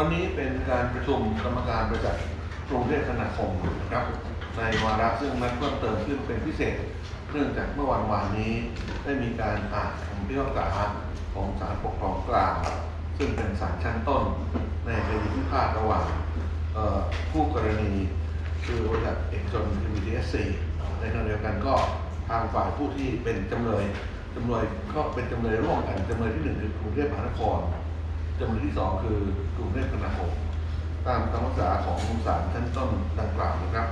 วันนี้เป็นการประชุมกรรมการบริษัทกรุงเทพธนาคมนะครับ ในวาระซึ่งนัดเพิ่มเติมขึ้นเป็นพิเศษ เนื่องจากเมื่อวันวานนี้ได้มีการอ่านคำพิพากษาของศาลปกครองกลาง ซึ่งเป็นศาลชั้นต้น ในคดีพิพาทระหว่างเอ่อผู้กรณีคือบริษัทเอกชน PBTSC ในขณะเดียวกันก็ทางฝ่ายผู้ที่เป็นจำเลยจำเลยก็เป็นจำเลยร่วมกันจำเลยที่หนึ่งคือกรุงเทพมหานคร จำเลยที่สองคือกรุงเทพมหานครตามคำพิพากษาของศาลชั้นต้นดังกล่าวนะครับ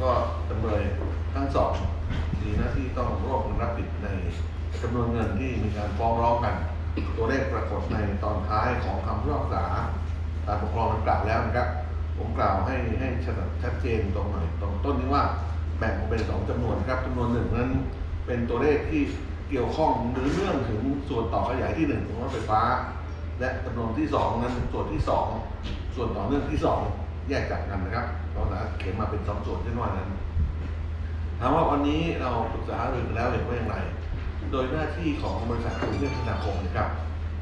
ก็จำเลยทั้งสองมีหน้าที่ต้องร่วมกันรับผิดในจำนวนเงินที่มีการฟ้องร้องกัน ตัวเลขปรากฏในตอนท้ายของคำพิพากษาศาลปกครองดังกล่าวแล้วนะครับ ผมกล่าวให้ให้ชัดชัดเจนตรงหน่อยตรงต้นนี้ว่าแบ่งออกเป็นสองจำนวนครับจำนวนหนึ่งนั้น เป็นตัวเลขที่เกี่ยวข้องหรือเรื่องถึงส่วนต่อขยายที่หนึ่งของรถไฟฟ้า และจำนวนที่สองนั้นส่วนที่สองส่วนต่อเนื่องที่สองแยกจากกันนะครับเราจะเขียนมาเป็นสองส่วนเช่นว่านั้นถามว่าวันนี้เราปรึกษาหรือแล้วเห็นว่าอย่างไร โดยหน้าที่ของบริษัทกรุงเทพธนาคมนะครับ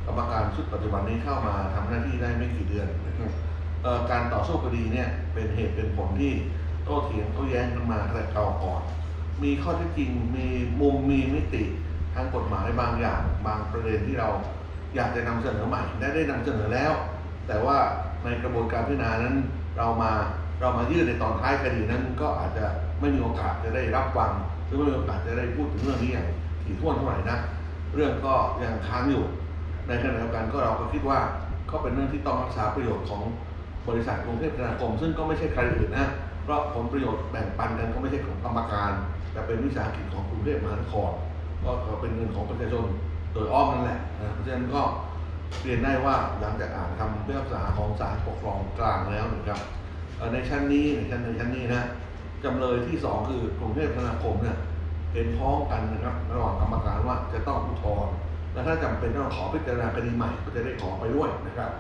กรรมการชุดปัจจุบันนี้เข้ามาทำหน้าที่ได้ไม่กี่เดือนการต่อสู้คดีเนี่ยเป็นเหตุเป็นผลที่โต้เถียงโต้แย้งกันมาแต่เก่าก่อน มีข้อเท็จจริงมีมุมมีมิติทางกฎหมายบางอย่าง บางประเด็นที่เรา อยากจะนำเสนอใหม่และได้นำเสนอแล้ว แต่ว่าในกระบวนการพิจารณานั้นเรามาเรามายื่นในตอนท้ายคดีนั้น ก็อาจจะไม่มีโอกาสจะได้รับฟังหรือไม่มีโอกาสจะได้พูดถึงเรื่องนี้อย่างถี่ถ้วนเท่าไหร่นะเรื่องก็ยังค้างอยู่ ในขณะเดียวกันก็เราก็คิดว่าก็เป็นเรื่องที่ต้องรักษาประโยชน์ของบริษัทกรุงเทพธนาคม ซึ่งก็ไม่ใช่ใครอื่นนะเพราะผลประโยชน์แบ่งปันกันก็ไม่ใช่ของกรรมการ แต่เป็นวิสาหกิจของกรุงเทพมหานครก็เป็นเงินของประชาชน โดยอ้อมนั่นแหละนะเพราะฉะนั้นก็เรียนได้ว่าหลังจากอ่านคำพิพากษาของศาลปกครองกลางแล้วนะครับในชั้นนี้ในชั้นในชั้นนี้นะจำเลยที่สองคือกรุงเทพธนาคมเนี่ยเห็นพ้องกันนะครับระหว่างกรรมการว่าจะต้องอุทธรณ์และถ้าจำเป็นต้องขอพิจารณาคดีใหม่ก็จะได้ขอไปด้วยนะครับ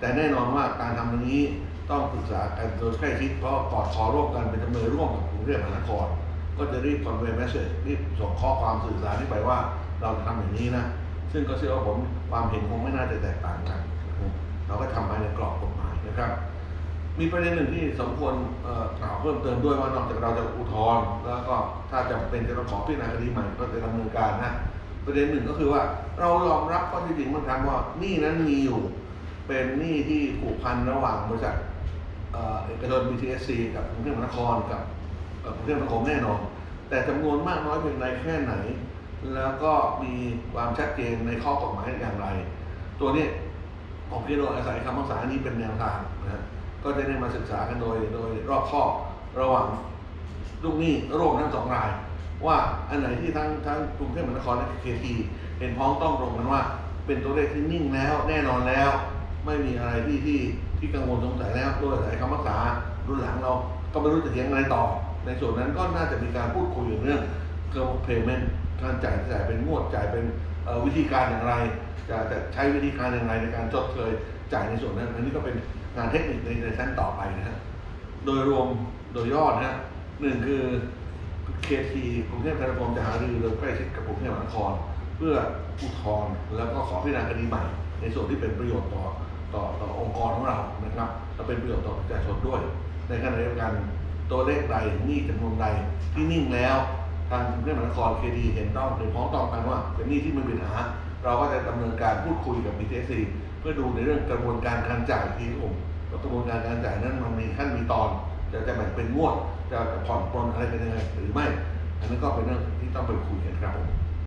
แต่แน่นอนว่าการทำอย่างนี้ต้องปรึกษากันโดยใกล้ชิดเพราะกอดคอร่วมกันเป็นจำเลยร่วมกับกรุงเทพมหานคร ก็จะรีบคอนเวย์แมสเซจรีบส่งข้อความสื่อสารนี้ไปว่า เราจะทำอย่างนี้นะ ซึ่งก็เชื่อว่าผมความเห็นคงไม่น่าจะแตกต่างกัน เราก็ทำภายในกรอบกฎหมายนะครับ มีประเด็นหนึ่งที่สมควรกล่าวเพิ่มเติมด้วยว่านอกจากเราจะอุทธรณ์แล้วก็ถ้าจำเป็นจะต้องขอพิจารณาคดีใหม่ก็จะดำเนินการนะประเด็นหนึ่งก็คือว่าเรายอมรับข้อที่จริงมันทำว่าหนี้นั้นมีอยู่เป็นหนี้ที่ผูกพันระหว่างบริษัทเอกชน BTSC กับกรุงเทพมหานครกับกรุงเทพมหานครแน่นอน แต่จำนวนมากน้อยเพียงใดแค่ไหน แล้วก็มีความชัดเจนในข้อกฎหมายอย่างไร ตัวนี้ผมคิดว่าอาศัยคำพิพาษานี้เป็นแนวทางนะก็จะได้มาศึกษากันโดยโดยรอบคอระหว่างลูกหนี้ร่วมทั้งสองราย ว่าอันไหนที่ทั้งทั้งกรุงเทพมหานครและเคทีเห็นพ้องต้องตรงกันว่า เป็นตัวเลขที่นิ่งแล้วแน่นอนแล้ว ไม่มีอะไรที่ที่ที่กังวลสงสัยแล้วด้วยหลายคำพักษารุ่นหลังเราก็ไม่รู้จะเถียงอะไรต่อ ในส่วนนั้นก็น่าจะมีการพูดคุยเรื่อง เครื่องเพย์เมนต์การจ่ายจ่ายเป็นงวดจ่ายเป็นวิธีการอย่างไรจะจะใช้วิธีการอย่างไรในการชดเชยจ่ายในส่วนนั้นอันนี้ก็เป็นงานเทคนิคในในชั้นต่อไปนะฮะโดยรวมโดยยอดนะฮะหนึ่งคือเคทีกรุงเทพธนาคมจะหารือโดยใกล้ชิดกับกรุงเทพมหานคร เพื่ออุทธรณ์แล้วก็ขอพิจารณาคดีใหม่ ในส่วนที่เป็นประโยชน์ต่อต่อต่อองค์กรของเรานะครับและเป็นประโยชน์ต่อประชาชนด้วย ในขณะเดียวกันตัวเลขใดหนี้จำนวนใดที่นิ่งแล้วางกรุงเทพมหานครเคดีเห็นต้องเป็นพ้องต้องกันว่าเป็นหนี้ที่ม่มีปัญหา เราก็จะดำเนินการพูดคุยกับ BTC เพื่อดูในเรื่องกระบวนการการจ่ายที่ผมว่ากระบวนการการจ่ายนั้นมันมีขั้นมีตอน จะจะแบ่งเป็นงวด จะผ่อนปลนอะไรเป็นยังไงหรือไม่ อันนั้นก็เป็นเรื่องที่ต้องไปคุยกันครับผม